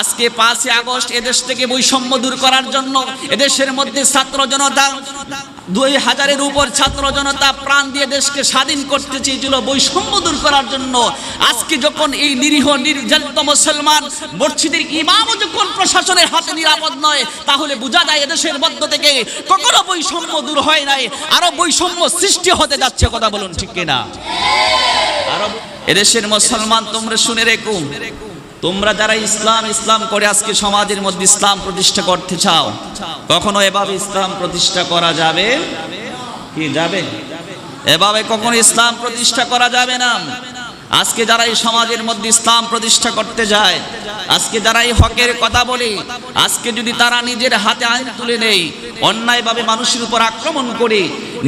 আজকে পাঁচই আগস্ট এদেশ থেকে বৈষম্য দূর করার জন্য এদেশের মধ্যে ছাত্র জনতা, দুই হাজারের উপর ছাত্র জনতা প্রাণ দিয়ে দেশকে স্বাধীন করতে চেয়েছিল বৈষম্য দূর করার জন্য। আজকে যখন এই নিরীহ, নির্যাতিত মুসলমান মসজিদের ইমামও যখন প্রশাসনের হাতে নিরাপদ নয়, তাহলে বোঝা যায় এদেশের মধ্য থেকে কখনো বৈষম্য দূর হয় নাই। আরও বৈষম্য সৃষ্টি হতে যাচ্ছে, কথা বলুন ঠিক কিনা? আরও এদেশের মুসলমান, তোমরা শুনে রেখো। তোমরা যারা ইসলাম ইসলাম করে আজকে সমাজের মধ্যে ইসলাম প্রতিষ্ঠা করতে চাও, কখনো এভাবে ইসলাম প্রতিষ্ঠা করা যাবে? কি যাবে? এভাবে কখনো ইসলাম প্রতিষ্ঠা করা যাবে না। আজকে যারা এই সমাজের মধ্যে ইসলাম প্রতিষ্ঠা করতে যায়, আজকে যারা এই হকের কথা বলে, আজকে যদি তারা নিজের হাতে আইন তুলে নেই অন্যায়ভাবে মানুষের উপর আক্রমণ করে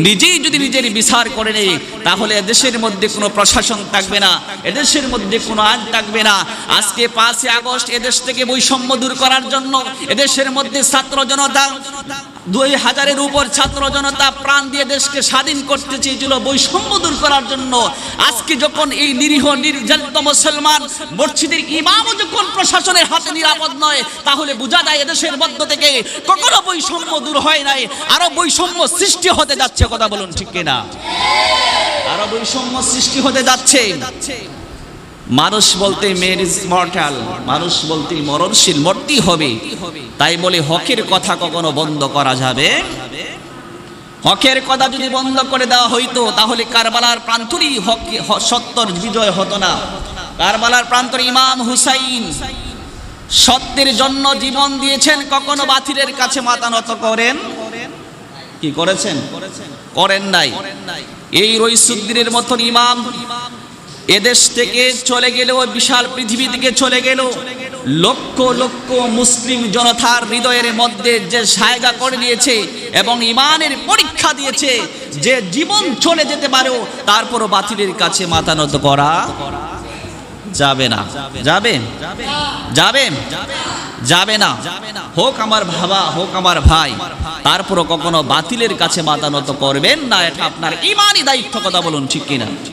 নিজেই যদি নিজের বিচার করে নেই, তাহলে দেশের মধ্যে কোনো প্রশাসন থাকবে না, এদেশের মধ্যে কোনো আইন থাকবে না। আজকে পাঁচই আগস্ট, এদেশ থেকে বৈষম্য দূর করার জন্য এদেশের মধ্যে ছাত্র জনতা, দুই হাজারের উপর ছাত্র জনতা প্রাণ দিয়ে দেশকে স্বাধীন করতে চেয়েছিল বৈষম্য দূর করার জন্য। আজকে যখন এই নিরীহ, নির্যাতিত মুসলমান মসজিদের ইমামও যখন প্রশাসনের হাতে নিরাপদ নয়, তাহলে বোঝা যায় এদেশের মধ্য থেকে কখনো বৈষম্য দূর হয় নাই, আরও বৈষম্য সৃষ্টি হতে যাচ্ছে। কথা বলুন ঠিক কিনা? আরও বৈষম্য সৃষ্টি হতে যাচ্ছে। মানুষ বলতে মেয়ের মর্টাল মানুষ বলতে মরণশীল মরতে হবে। তাই বলে হকের কথা কখনো বন্ধ করা যাবে? হকের কথা যদি বন্ধ করে দেওয়া হইতো, তাহলে কারবালার প্রান্তরই হক সত্যর বিজয় হতো না। কারবালার প্রান্তর ইমাম হুসাইন সত্যের জন্য জীবন দিয়েছেন কখনো বাতিলের কাছে মাথা নত করেন? কি করেছেন? করেন নাই। এই রইসুদ্দিনের মতন ইমাম এদেশ থেকে চলে গেলেও, বিশাল পৃথিবী থেকে চলে গেল লক্ষ লক্ষ মুসলিম জনতার হৃদয়ের মধ্যে যে জায়গা করে নিয়েছে এবং ইমানের পরীক্ষা দিয়েছে যে জীবন চলে যেতে পারেও তারপরও বাতিলের কাছে মাথা নত করা যাবে না। যাবে? যাবে? যাবে না। হোক আমার ভাবা হোক আমার ভাই, তারপরও কখনো বাতিলের কাছে মাতানত করবেন না, এটা আপনার ইমানই দায়িত্ব, কথা বলুন ঠিক কিনা?